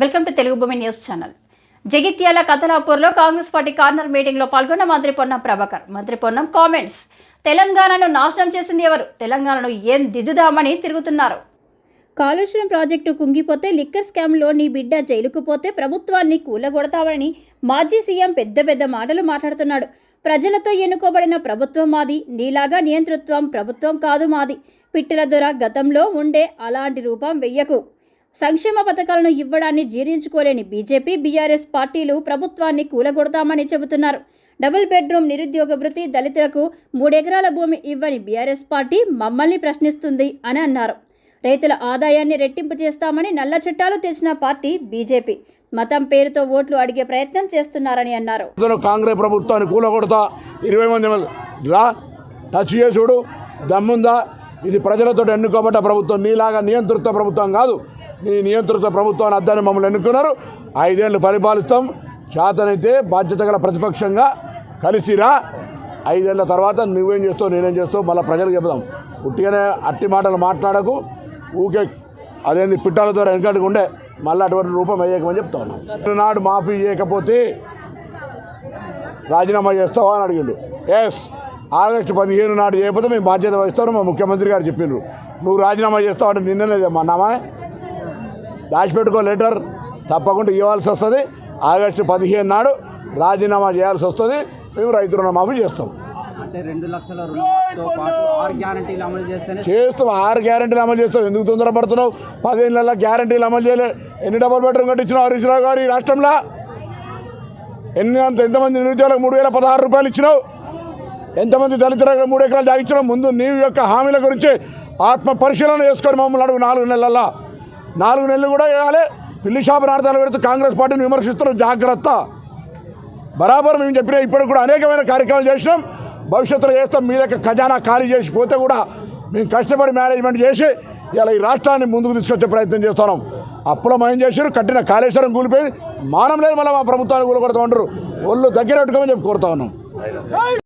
Welcome to Telugu Bhoomi news channel. Jagtial కథలాపూర్లో Congress party corner మీటింగ్లో పాల్గొన్న మంత్రి పొన్నం ప్రభాకర్. మంత్రి పొన్నం కామెంట్స్. తెలంగాణను నాశనం చేసింది ఎవరు? తెలంగాణను ఏం దిద్దుదామని తిరుగుతున్నారు? కాళేశ్వరం ప్రాజెక్టు కుంగిపోతే లిక్కర్ స్కామ్లో నీ బిడ్డ జైలుకు పోతే ప్రభుత్వాన్ని కూలగొడతామని మాజీ సీఎం పెద్ద పెద్ద మాటలు మాట్లాడుతున్నాడు. ప్రజలతో ఎన్నుకోబడిన ప్రభుత్వం మాది నీలాగా నియంతృత్వం ప్రభుత్వం కాదు మాది. పిట్టల దొర గతంలో ఉండే అలాంటి రూపం వెయ్యకు. సంక్షేమ పథకాలను ఇవ్వడాన్ని జీర్ణించుకోలేని బీజేపీ బీఆర్ఎస్ పార్టీలు ప్రభుత్వాన్ని కూలగొడతామని చెబుతున్నారు. డబుల్ బెడ్రూమ్ నిరుద్యోగ వృత్తి దళితులకు మూడెకరాల భూమి ఇవ్వని బీఆర్ఎస్ పార్టీ మమ్మల్ని ప్రశ్నిస్తుంది అని అన్నారు. రైతుల ఆదాయాన్ని రెట్టింపు చేస్తామని నల్ల చట్టాలు తెచ్చిన పార్టీ బీజేపీ. మతం పేరుతో ఓట్లు అడిగే ప్రయత్నం చేస్తున్నారని అన్నారు. కాంగ్రెస్ ప్రభుత్వాన్ని కూలగొడతా ఇరవై మంది రా టచ్ చేసుడు దమ్ముందా? ఇది ప్రజలతో ఎన్నుకోబడ్డ ప్రభుత్వం నీలాగా నియంతృత్వ ప్రభుత్వం కాదు. మీ నియంత్రిత ప్రభుత్వాన్ని అద్దని మమ్మల్ని ఎన్నుకున్నారు. ఐదేళ్ళు పరిపాలిస్తాం. చేతనైతే బాధ్యత గల ప్రతిపక్షంగా కలిసిరా ఐదేళ్ళ తర్వాత నువ్వేం చేస్తావు నేనేం చేస్తావు మళ్ళీ ప్రజలకు చెబుదాం. ఉట్టిగానే అట్టి మాటలు మాట్లాడకు. ఊకే అదేంది పిట్టాల ద్వారా వెనకట్టుకు ఉండే మళ్ళీ అటువంటి రూపం వేయకమని చెప్తా ఉన్నాం. నాడు మాఫీ చేయకపోతే రాజీనామా చేస్తావా అని అడిగిండు. ఎస్ ఆగస్టు పదిహేను నాడు చేయకపోతే మేము బాధ్యత వహిస్తామని మా ముఖ్యమంత్రి గారు చెప్పిండ్రు. నువ్వు రాజీనామా చేస్తావు అంటే నిన్ననే నామా దాచిపెట్టుకో లెటర్ తప్పకుండా ఇవ్వాల్సి వస్తుంది. ఆగస్టు పదిహేను నాడు రాజీనామా చేయాల్సి వస్తుంది. మేము రైతు రుణమాఫీ చేస్తాం. చేస్తాం. ఆరు గ్యారంటీలు అమలు చేస్తాం. ఎందుకు తొందరపడుతున్నావు పదిహేను నెలల గ్యారంటీలు అమలు చేయలే. ఎన్ని డబుల్ బెడ్రూమ్ కట్టించినావు హరీష్ రావు గారు ఈ రాష్ట్రంలో? ఎన్ని అంత ఎంతమంది నిరుద్యోగులకు మూడు వేల పదహారు రూపాయలు ఇచ్చినావు? ఎంతమంది దళితులకు మూడు ఎకరాలు జాగించినావు? ముందు నీ యొక్క హామీల గురించి ఆత్మ పరిశీలన చేసుకొని మమ్మల్ని అడుగు నాలుగు నెలల్లో నాలుగు నెలలు కూడా ఇవ్వాలి పిల్లి షాపు నాటకాలు పెడుతూ కాంగ్రెస్ పార్టీని విమర్శిస్తున్నారు జాగ్రత్త. బరాబర్ మేము చెప్పిన ఇప్పటికి కూడా అనేకమైన కార్యక్రమాలు చేసినాం. భవిష్యత్తులో చేస్తాం. మీ యొక్క ఖజానా ఖాళీ చేసి పోతే కూడా మేము కష్టపడి మేనేజ్మెంట్ చేసి ఇలా ఈ రాష్ట్రాన్ని ముందుకు తీసుకొచ్చే ప్రయత్నం చేస్తున్నాం. అప్పుల మయం చేశారు. కట్టిన కాళేశ్వరం కూలిపోయి మానం లేదు మళ్ళీ మా ప్రభుత్వాన్ని కూలగొడతా ఉంటారు ఒళ్ళు దగ్గర పెట్టుకోమని చెప్పి కోరుతా ఉన్నాం.